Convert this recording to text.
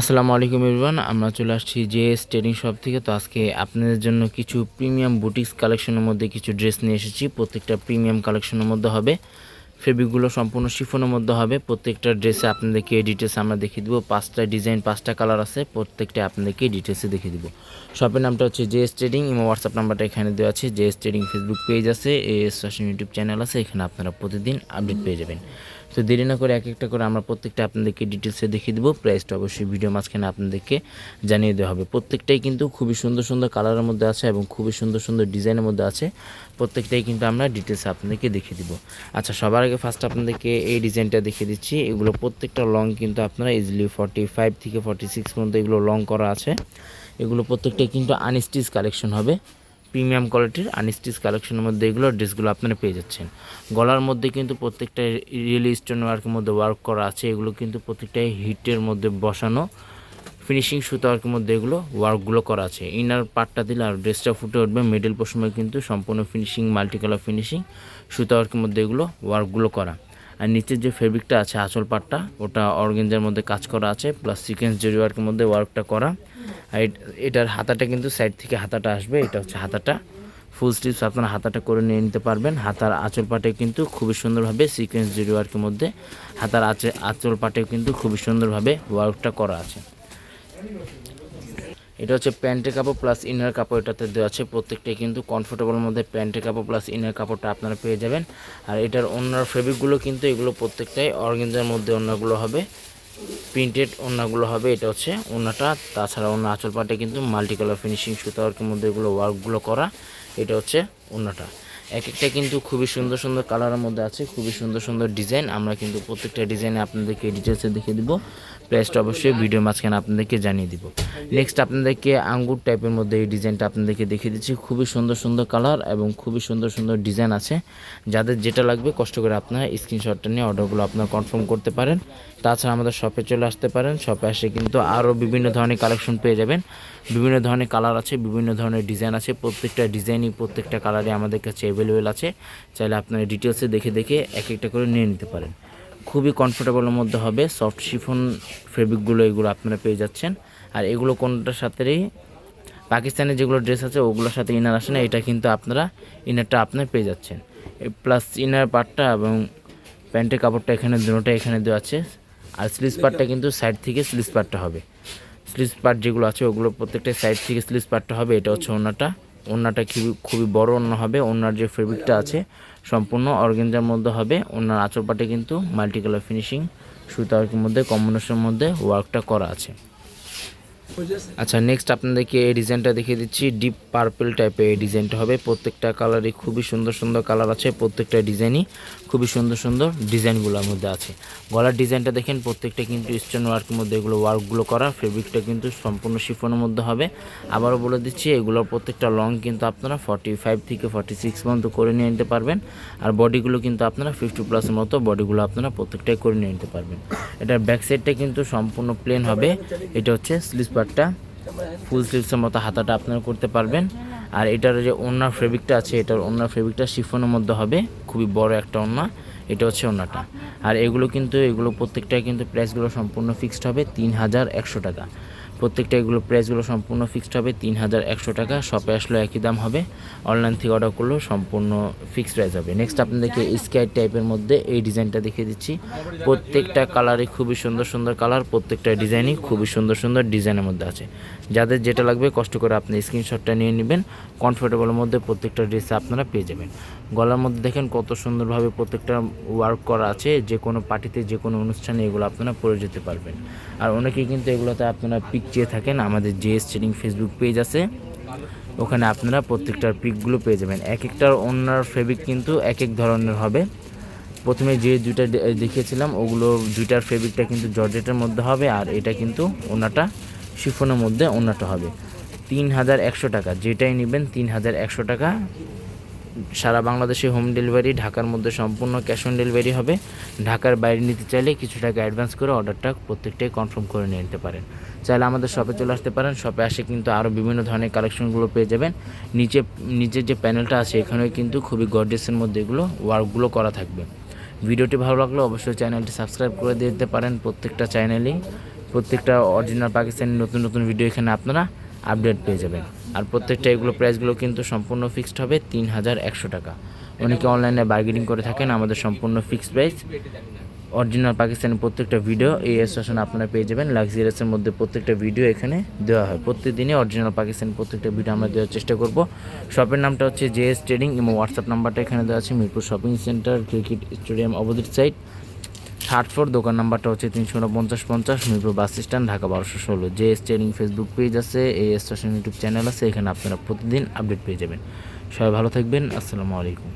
আসসালামু আলাইকুম ইরবান আমরা চলে আসছি জে এস ট্রেডিং শপ থেকে। তো আজকে আপনাদের জন্য কিছু প্রিমিয়াম বুটিক্স কালেকশনের মধ্যে কিছু ড্রেস নিয়ে এসেছি। প্রত্যেকটা প্রিমিয়াম কালেকশনের মধ্যে হবে। ফেব্রিকগুলো সম্পূর্ণ শিফনের মধ্যে হবে। প্রত্যেকটা ড্রেসে আপনাদেরকে ডিটেলস আমরা দেখিয়ে দেবো। পাঁচটা ডিজাইন পাঁচটা কালার আছে। প্রত্যেকটা আপনাদেরকে ডিটেলসে দেখিয়ে দেবো। শপের নামটা হচ্ছে জে এস ট্রেডিং এবং হোয়াটসঅ্যাপ নাম্বারটা এখানে দেওয়া আছে। J S trading Facebook page আছে। এস ইউটিউব চ্যানেল আছে। এখানে আপনারা প্রতিদিন আপডেট পেয়ে যাবেন। তো দেরি না করে এক একটা করে আমরা প্রত্যেকটা আপনাদেরকে ডিটেলসে দেখিয়ে দেবো। প্রাইসটা অবশ্যই ভিডিও মাঝখানে আপনাদেরকে জানিয়ে দেওয়া হবে। প্রত্যেকটাই কিন্তু খুবই সুন্দর সুন্দর কালারের মধ্যে আছে এবং খুবই সুন্দর সুন্দর ডিজাইনের মধ্যে আছে। প্রত্যেকটাই কিন্তু আমরা ডিটেলসে আপনাদেরকে দেখিয়ে দিব। আচ্ছা সবার আগে ফার্স্ট আপনাদেরকে এই ডিজাইনটা দেখিয়ে দিচ্ছি। এগুলো প্রত্যেকটা লং কিন্তু আপনারা ইজিলি ফর্টি ফাইভ থেকে ফর্টি সিক্স পর্যন্ত এগুলো লং করা আছে। এগুলো প্রত্যেকটাই কিন্তু আনস্টিচ কালেকশন হবে। প্রিমিয়াম কোয়ালিটির আনস্টিচ কালেকশনের মধ্যে এগুলো ড্রেসগুলো আপনারা পেয়ে যাচ্ছেন। গলার মধ্যে কিন্তু প্রত্যেকটা রিয়েল স্টোন ওয়ার্কের মধ্যে ওয়ার্ক করা আছে, এগুলো কিন্তু প্রত্যেকটাই হিটের মধ্যে বসানো। ফিনিশিং সুতো ওয়ার্কের মধ্যে এগুলো ওয়ার্কগুলো করা আছে। ইনার পার্টটা দিলে আর ড্রেসটা ফুটে উঠবে মিডল পোর্শনে কিন্তু সম্পূর্ণ ফিনিশিং মাল্টি কালার ফিনিশিং, সুতো ওয়ার্কের মধ্যে এগুলো ওয়ার্কগুলো করা। আর নিচের যে ফেব্রিকটা আছে, আঁচল পাটটা, ওটা অর্গেঞ্জার মধ্যে কাজ করা আছে প্লাস সিকোয়েন্স জরি ওয়ার্কের মধ্যে ওয়ার্কটা করা। আর এটার হাতাটা কিন্তু সাইড থেকে হাতাটা আসবে, এটা হচ্ছে হাতাটা। ফুল স্লিভস আপনারা হাতাটা করে নিয়ে নিতে পারবেন। হাতার আঁচল পাটে কিন্তু খুবই সুন্দরভাবে সিকোয়েন্স জরি ওয়ার্কের মধ্যে হাতার আঁচে, আঁচল পাটেও কিন্তু খুবই সুন্দরভাবে ওয়ার্কটা করা আছে। এটা হচ্ছে প্যান্টের কাপড় প্লাস ইনার কাপড় এটাতে দেওয়া আছে। প্রত্যেকটাই কিন্তু কমফোর্টেবল মধ্যে প্যান্টের কাপড় প্লাস ইনার কাপড়টা আপনারা পেয়ে যাবেন। আর এটার অন্যার ফেব্রিকগুলো কিন্তু এগুলো প্রত্যেকটাই অর্গেঞ্জার মধ্যে অন্যগুলো হবে। প্রিন্টেড ওনাগুলো হবে, এটা হচ্ছে ওনাটা তাছাড়া ওনা আঁচল পাটে কিন্তু মাল্টি কালার ফিনিশিং সুতা মধ্যে এগুলো ওয়ার্কগুলো করা, এটা হচ্ছে ওড়নাটা এক একটা কিন্তু খুবই সুন্দর সুন্দর কালারের মধ্যে আছে, খুবই সুন্দর সুন্দর ডিজাইন আমরা কিন্তু প্রত্যেকটা ডিজাইনে আপনাদেরকে ডিটেলসে দেখিয়ে দিব। প্রাইসটা অবশ্যই ভিডিওর মাঝখানে আপনাদেরকে জানিয়ে দিব। নেক্সট আপনাদেরকে আঙ্গুর টাইপের মধ্যে এই ডিজাইনটা আপনাদেরকে দেখিয়ে দিচ্ছি। খুবই সুন্দর সুন্দর কালার এবং খুবই সুন্দর সুন্দর ডিজাইন আছে। যাদের যেটা লাগবে কষ্ট করে আপনারা স্ক্রিনশটটা নিয়ে অর্ডারগুলো আপনারা কনফার্ম করতে পারেন। তাছাড়া আমাদের শপে চলে আসতে পারেন। শপে আসে কিন্তু আরও বিভিন্ন ধরনের কালেকশন পেয়ে যাবেন। বিভিন্ন ধরনের কালার আছে, বিভিন্ন ধরনের ডিজাইন আছে। প্রত্যেকটা ডিজাইনই প্রত্যেকটা কালারই আমাদের কাছে অ্যাভেলেবেল আছে, চাইলে আপনারা ডিটেলসে দেখে দেখে এক একটা করে নিয়ে নিতে পারেন। খুবই কমফোর্টেবলের মধ্যে হবে সফট শিফন ফেব্রিকগুলো এগুলো আপনারা পেয়ে যাচ্ছেন। আর এগুলো কোনটার সাথেই পাকিস্তানের যেগুলো ড্রেস আছে, ওগুলোর সাথে ইনার আসে না, এটা কিন্তু আপনারা ইনারটা আপনার পেয়ে যাচ্ছেন। প্লাস ইনার পার্টটা এবং প্যান্টের কাপড়টা এখানে, দুটোটা এখানে দেওয়া আছে। আর স্লিভস পার্টটা কিন্তু সাইড থেকে স্লিভস পার্টটা হবে। স্লিভস পার্ট যেগুলো আছে, ওগুলো প্রত্যেকটা সাইড থেকে স্লিভস পার্টটা হবে, এটা হচ্ছে ওনাটা ওনাটা খুবই খুবই বড় ওনা হবে ওনার যে ফেব্রিকটা আছে সম্পূর্ণ অর্গেঞ্জার মধ্যে হবে ওনার আঁচড় পাটে কিন্তু মাল্টি কালার ফিনিশিং সুতার মধ্যে কম্বিনেশনের মধ্যে ওয়ার্কটা করা আছে। আচ্ছা নেক্সট আপনাদেরকে এই ডিজাইনটা দেখিয়ে দিচ্ছি। ডিপ পার্পল টাইপের এই ডিজাইনটা হবে। প্রত্যেকটা কালারই খুবই সুন্দর সুন্দর কালার আছে, প্রত্যেকটা ডিজাইনই খুবই সুন্দর সুন্দর ডিজাইনগুলোর মধ্যে আছে। গলার ডিজাইনটা দেখেন, প্রত্যেকটা কিন্তু স্টোন ওয়ার্কের মধ্যে এগুলো ওয়ার্কগুলো করা ফেব্রিকটা কিন্তু সম্পূর্ণ শিফনের মধ্যে হবে। আবারও বলে দিচ্ছি, এগুলোর প্রত্যেকটা লং কিন্তু আপনারা ফর্টি ফাইভ থেকে ফর্টি সিক্স পর্যন্ত করে নিয়ে নিতে পারবেন। আর বডিগুলো কিন্তু আপনারা ফিফটি প্লাসের মতো বডিগুলো আপনারা প্রত্যেকটাই করে নিয়ে নিতে পারবেন। এটার ব্যাক সাইডটা কিন্তু সম্পূর্ণ প্লেন হবে। এটা হচ্ছে স্লিভ পার্টটা ফুল সিল্কসের মতো হাতাটা আপনারা করতে পারবেন। আর এটার যে ওনার ফেব্রিকটা আছে, এটার ওনার ফেব্রিকটা শিফনের মধ্যে হবে। খুবই বড় একটা ওনা এটা হচ্ছে ওনাটা আর এগুলো কিন্তু, এগুলো প্রত্যেকটা কিন্তু প্রাইসগুলো সম্পূর্ণ ফিক্সড হবে তিন হাজার একশো টাকা। প্রত্যেকটা এগুলো প্রাইসগুলো সম্পূর্ণ ফিক্সড হবে তিন হাজার একশো টাকা। শপে আসলে একই দাম হবে। অনলাইন থেকে অর্ডার করলেও সম্পূর্ণ ফিক্সড প্রাইস হবে। নেক্সট আপনাদেরকে স্কাই টাইপের মধ্যে এই ডিজাইনটা দেখিয়ে দিচ্ছি। প্রত্যেকটা কালারই খুবই সুন্দর সুন্দর কালার প্রত্যেকটা ডিজাইনই খুবই সুন্দর সুন্দর ডিজাইনের মধ্যে আছে। যাদের যেটা লাগবে কষ্ট করে আপনি স্ক্রিনশটটা নিয়ে নেবেন। কমফোর্টেবলের মধ্যে প্রত্যেকটা ড্রেস আপনারা পেয়ে যাবেন। গলার মধ্যে দেখেন কত সুন্দরভাবে প্রত্যেকটা ওয়ার্ক করা আছে, যে কোনো পার্টিতে যে কোনো অনুষ্ঠানে এগুলো আপনারা পরে যেতে পারবেন। আর অনেকেই কিন্তু এগুলোতে আপনারা পিক চেয়ে থাকেন, আমাদের যে স্টেডিং ফেসবুক পেজ আছে, ওখানে আপনারা প্রত্যেকটার পিকগুলো পেয়ে যাবেন। এক একটার অন্যার ফেব্রিক কিন্তু এক এক ধরনের হবে। প্রথমে যে দুইটা দেখিয়েছিলাম, ওগুলো দুইটার ফেব্রিকটা কিন্তু জর্জেটের মধ্যে হবে, আর এটা কিন্তু ওনাটা শিফনের মধ্যে ওনাটা হবে। তিন হাজার একশো টাকা, যেটাই নেবেন তিন হাজার একশো টাকা সারা বাংলাদেশে হোম ডেলিভারি ঢাকার মধ্যে সম্পূর্ণ ক্যাশ অন ডেলিভারি হবে। ঢাকার বাইরে নিতে চাইলে কিছু টাকা অ্যাডভান্স করে অর্ডারটা প্রত্যেকটাই কনফার্ম করে নিয়ে নিতে পারেন। চাইলে আমাদের শপে চলে আসতে পারেন। শপে আসে কিন্তু আরও বিভিন্ন ধরনের কালেকশনগুলো পেয়ে যাবেন। নিচে নিচের যে প্যানেলটা আছে, এখানেও কিন্তু খুবই গর্জেসের মধ্যে এগুলো ওয়ার্কগুলো করা থাকবে। ভিডিওটি ভালো লাগলে অবশ্যই চ্যানেলটি সাবস্ক্রাইব করে দিতে পারেন প্রত্যেকটা চ্যানেলেই প্রত্যেকটা অরিজিনাল পাকিস্তানি নতুন নতুন ভিডিও এখানে আপনারা আপডেট পেয়ে যাবেন। আর প্রত্যেকটা এগুলো প্রাইসগুলো কিন্তু সম্পূর্ণ ফিক্সড হবে তিন হাজার একশো টাকা। অনেকে অনলাইনে বার্গেনিং করে থাকেন, আমাদের সম্পূর্ণ ফিক্সড প্রাইস অরিজিনাল পাকিস্তানের প্রত্যেকটা ভিডিও এই স্টেশনে আপনারা পেয়ে যাবেন। লাক্সারিয়াসের মধ্যে প্রত্যেকটা ভিডিও এখানে দেওয়া হয়। প্রত্যেকদিনই অরিজিনাল পাকিস্তানি প্রত্যেকটা ভিডিও আমরা দেওয়ার চেষ্টা করব। শপের নামটা হচ্ছে জেএস ট্রেডিং এবং হোয়াটসঅ্যাপ নাম্বারটা এখানে দেওয়া আছে। Mirpur shopping centre cricket stadium opposite side third floor, দোকান নাম্বারটা হচ্ছে তিনশো উনপঞ্চাশ পঞ্চাশ, মিরপুর বাস স্ট্যান্ড, ঢাকা বারোশো ষোলো। যে স্টেডিং ফেসবুক পেজ আছে, এই স্টেশন ইউটিউব চ্যানেল আছে, এখানে আপনারা প্রতিদিন আপডেট পেয়ে যাবেন। সবাই ভালো থাকবেন, আসসালামু আলাইকুম।